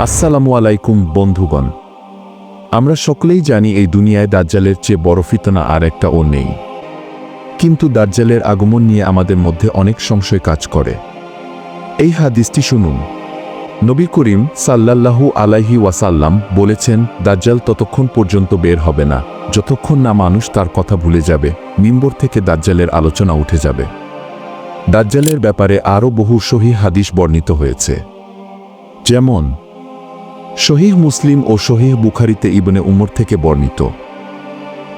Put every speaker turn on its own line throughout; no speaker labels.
আসসালামু আলাইকুম, বন্ধুগণ। আমরা সকলেই জানি এই দুনিয়ায় দাজ্জালের চেয়ে বড় ফিতনা আর একটা ও নেই। কিন্তু দাজ্জালের আগমন নিয়ে আমাদের মধ্যে অনেক সংশয় কাজ করে। এই হাদিসটি শুনুন। নবী করিম সাল্লাল্লাহু আলাইহি ওয়াসাল্লাম বলেছেন, দাজ্জাল ততক্ষণ পর্যন্ত বের হবে না। যতক্ষণ না মানুষ তার কথা ভুলে যাবে, মিম্বর থেকে দাজ্জালের আলোচনা উঠে যাবে। দাজ্জালের ব্যাপারে আরও বহু সহি হাদিস বর্ণিত হয়েছে। যেমন শহীহ মুসলিম ও শহীহ বুখারিতে ইবনে উমর থেকে বর্ণিত।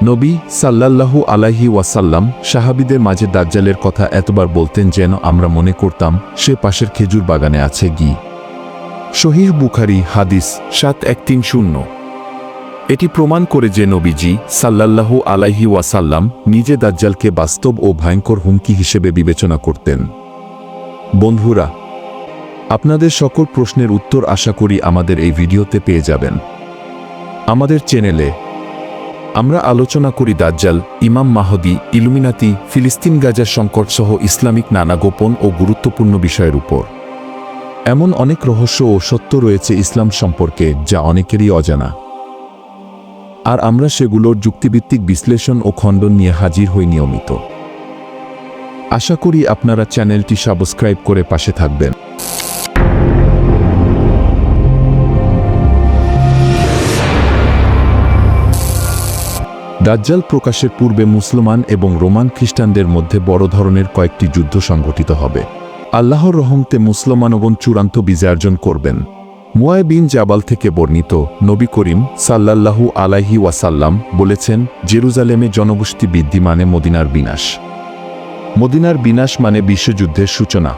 নবী সাল্লাল্লাহু আলাইহি ওয়াসাল্লাম সাহাবিদের মাঝে দাজ্জালের কথা এতবার বলতেন যেন আমরা মনে করতাম, সে পাশের খেজুর বাগানে আছে গি। শহীহ বুখারি হাদিস সাত এক তিন শূন্য। এটি প্রমাণ করে যে নবীজি সাল্লাল্লাহু আলাইহি ওয়াসাল্লাম নিজে দাজ্জালকে বাস্তব ও ভয়ঙ্কর হুমকি হিসেবে বিবেচনা করতেন। বন্ধুরা আপনাদের সকল প্রশ্নের উত্তর আশা করি আমাদের এই ভিডিওতে পেয়ে যাবেন। আমাদের চ্যানেলে আমরা আলোচনা করি দাজ্জাল, ইমাম মাহদি, ইলুমিনাতি, ফিলিস্তিন গাজা সংকট সহ ইসলামিক নানা গোপন ও গুরুত্বপূর্ণ বিষয়ের উপর। এমন অনেক রহস্য ও সত্য রয়েছে ইসলাম সম্পর্কে, যা অনেকেরই অজানা। আর আমরা সেগুলোর যুক্তিভিত্তিক বিশ্লেষণ ও খণ্ডন নিয়ে হাজির হই নিয়মিত। আশা করি আপনারা চ্যানেলটি সাবস্ক্রাইব করে পাশে থাকবেন। দাজ্জাল প্রকাশের পূর্বে মুসলমান এবং রোমান খ্রিস্টানদের মধ্যে বড় ধরনের কয়েকটি যুদ্ধ সংঘটিত হবে। আল্লাহর রহমতে মুসলমানগণ চূড়ান্ত বিজয়ার্জন করবেন। মুয়ায় বিন জাবাল থেকে বর্ণিত নবী করিম সাল্লাল্লাহু আলাইহি ওয়াসাল্লাম বলেছেন, জেরুজালেমে জনগোষ্ঠী বৃদ্ধি মানে মদিনার বিনাশ। মদিনার বিনাশ মানে বিশ্বযুদ্ধের সূচনা।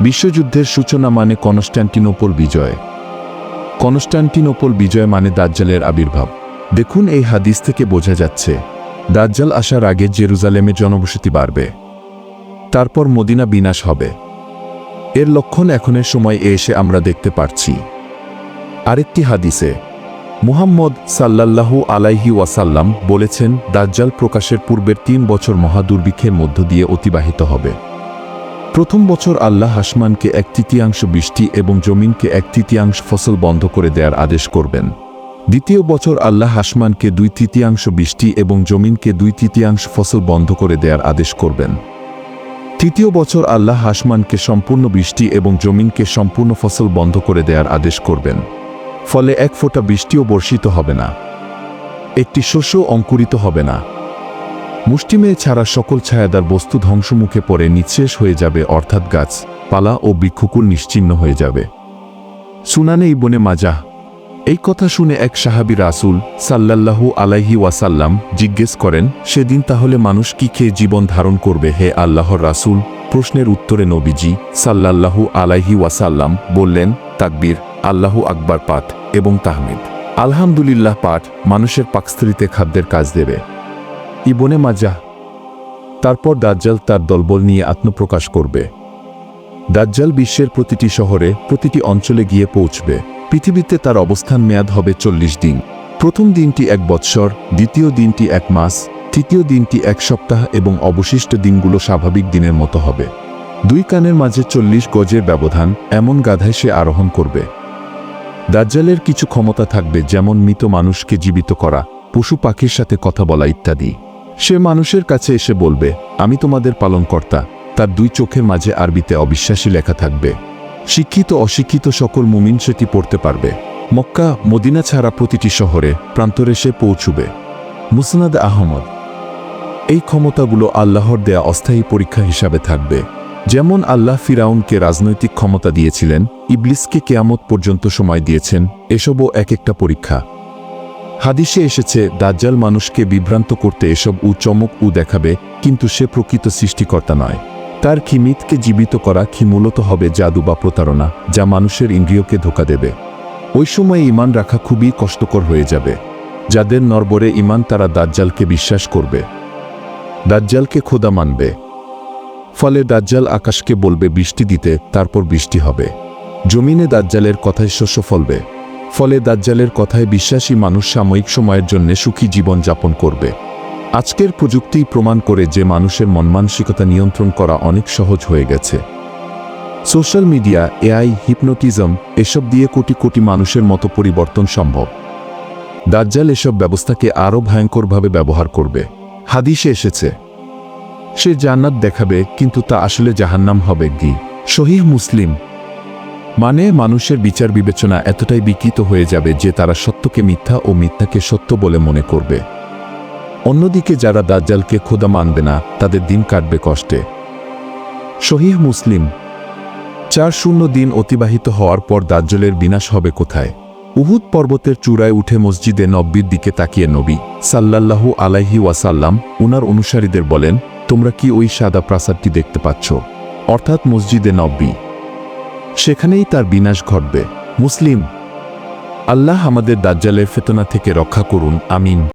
বিশ্বযুদ্ধের সূচনা মানে কনস্ট্যান্টিনোপল বিজয়। কনস্ট্যান্টিনোপল বিজয় মানে দাজ্জালের আবির্ভাব। দেখুন এই হাদিস থেকে বোঝা যাচ্ছে, দাজ্জাল আসার আগে জেরুজালেমে জনবসতি বাড়বে। তারপর মদিনা বিনাশ হবে। এর লক্ষণ এখনের সময় এসে আমরা দেখতে পারছি। আরেকটি হাদিসে, মুহাম্মদ সাল্লাল্লাহু আলাইহি ওয়াসাল্লাম বলেছেন, দাজ্জাল প্রকাশের পূর্বের তিন বছর মহাদুর্ভিক্ষের মধ্য দিয়ে অতিবাহিত হবে। প্রথম বছর আল্লাহ আসমানকে এক তৃতীয়াংশ বৃষ্টি এবং জমিনকে এক তৃতীয়াংশ ফসল বন্ধ করে দেওয়ার আদেশ করবেন। দ্বিতীয় বছর আল্লাহ আসমানকে দুই তৃতীয়াংশ বৃষ্টি এবং জমিনকে দুই তৃতীয়াংশ ফসল বন্ধ করে দেওয়ার আদেশ করবেন। তৃতীয় বছর আল্লাহ আসমানকে সম্পূর্ণ বৃষ্টি এবং জমিনকে সম্পূর্ণ ফসল বন্ধ করে দেওয়ার আদেশ করবেন। ফলে এক ফোঁটা বৃষ্টিও বর্ষিত হবে না। একটি শস্য অঙ্কুরিত হবে না। মুষ্টিমেয় ছাড়া সকল ছায়াদার বস্তু ধ্বংসমুখে পড়ে নিঃশেষ হয়ে যাবে, অর্থাৎ গাছ, পালা ও বৃক্ষকুল নিশ্চিহ্ন হয়ে যাবে। সুনানে ইবনে মাজাহ এই কথা শুনে এক সাহাবি রাসুল সাল্লাল্লাহু আলাইহি ওয়াসাল্লাম জিজ্ঞেস করেন, সেদিন তাহলে মানুষ কি খেয়ে জীবন ধারণ করবে হে আল্লাহর রাসুল? প্রশ্নের উত্তরে নবীজি সাল্লাল্লাহু আলাইহি ওয়াসাল্লাম বললেন, তাকবীর, আল্লাহু আকবার পাঠ এবং তাহমিদ। আলহামদুলিল্লাহ পাঠ মানুষের পাকস্থলিতে খাদ্যের কাজ দেবে। ইবনে মাজাহ তারপর দাজ্জাল তার দলবল নিয়ে আত্মপ্রকাশ করবে। দাজ্জাল বিশ্বের প্রতিটি শহরে প্রতিটি অঞ্চলে গিয়ে পৌঁছবে। পৃথিবীতে তার অবস্থান মেয়াদ হবে চল্লিশ দিন। প্রথম দিনটি এক বৎসর, দ্বিতীয় দিনটি এক মাস, তৃতীয় দিনটি এক সপ্তাহ এবং অবশিষ্ট দিনগুলো স্বাভাবিক দিনের মতো হবে। দুই কানের মাঝে চল্লিশ গজের ব্যবধান এমন গাধায় সে আরোহণ করবে। দাজ্জালের কিছু ক্ষমতা থাকবে যেমন মৃত মানুষকে জীবিত করা, পশু পাখির সাথে কথা বলা ইত্যাদি। সে মানুষের কাছে এসে বলবে, আমি তোমাদের পালনকর্তা। তার দুই চোখের মাঝে আরবিতে অবিশ্বাসী লেখা থাকবে। শিক্ষিত অশিক্ষিত সকল মুমিন সেটি পড়তে পারবে। মক্কা, মদিনা ছাড়া প্রতিটি শহরে, প্রান্তরে সে পৌঁছবে। মুসনাদ আহমদ। এই ক্ষমতাগুলো আল্লাহর দেয়া অস্থায়ী পরীক্ষা হিসাবে থাকবে। যেমন আল্লাহ ফিরাউনকে রাজনৈতিক ক্ষমতা দিয়েছিলেন, ইবলিসকে কেয়ামত পর্যন্ত সময় দিয়েছেন, এসবও এক একটা পরীক্ষা। হাদিসে এসেছে, দাজ্জাল মানুষকে বিভ্রান্ত করতে এসব উ চমক উ দেখাবে, কিন্তু সে প্রকৃত সৃষ্টিকর্তা নয়। তার খিমিতকে জীবিত করা কি মূলত হবে জাদু বা প্রতারণা, যা মানুষের ইন্দ্রিয়কে ধোকা দেবে। ওই সময় ইমান রাখা খুবই কষ্টকর হয়ে যাবে। যাদের নরবরে ইমান তারা দাজ্জালকে বিশ্বাস করবে। দাজ্জালকে খোদা মানবে। ফলে দাজ্জাল আকাশকে বলবে, বৃষ্টি দিতে, তারপর বৃষ্টি হবে। জমিনে দাজ্জালের কথায় শস্য ফলবে। ফলে দাজ্জালের কথায় বিশ্বাসী মানুষ সাময়িক সময়ের জন্য সুখী জীবন যাপন করবে। আজকের প্রযুক্তি প্রমাণ করে যে মানুষের মন মানসিকতা নিয়ন্ত্রণ করা অনেক সহজ হয়ে গেছে। সোশ্যাল মিডিয়া, এআই, হিপনোটিজম এসব দিয়ে কোটি কোটি মানুষের মতো পরিবর্তন সম্ভব। দাজ্জাল এসব ব্যবস্থাকে আরও ভয়ঙ্করভাবে ব্যবহার করবে। হাদিসে এসেছে, সে জান্নাত দেখাবে, কিন্তু তা আসলে জাহান্নাম হবে গি শহীহ মুসলিম মানে মানুষের বিচার বিবেচনা এতটাই বিকৃত হয়ে যাবে যে তারা সত্যকে মিথ্যা ও মিথ্যাকে সত্য বলে মনে করবে। অন্যদিকে যারা দাজ্জালকে খোদা মানবে না, তাদের দিন কাটবে কষ্টে। শহীহ মুসলিম, চার শূন্য দিন অতিবাহিত হওয়ার পর দাজ্জলের বিনাশ হবে কোথায়? উহুদ পর্বতের চূড়ায় উঠে মসজিদে নব্বির দিকে তাকিয়ে নবী সাল্লাল্লাহু আলাইহি ওয়াসাল্লাম উনার অনুসারীদের বলেন, তোমরা কি ওই সাদা প্রাসাদটি দেখতে পাচ্ছ? অর্থাৎ মসজিদে নব্বী। সেখানেই তার বিনাশ ঘটবে। মুসলিম, আল্লাহ আমাদের দাজ্জালের ফেতনা থেকে রক্ষা করুন, আমিন।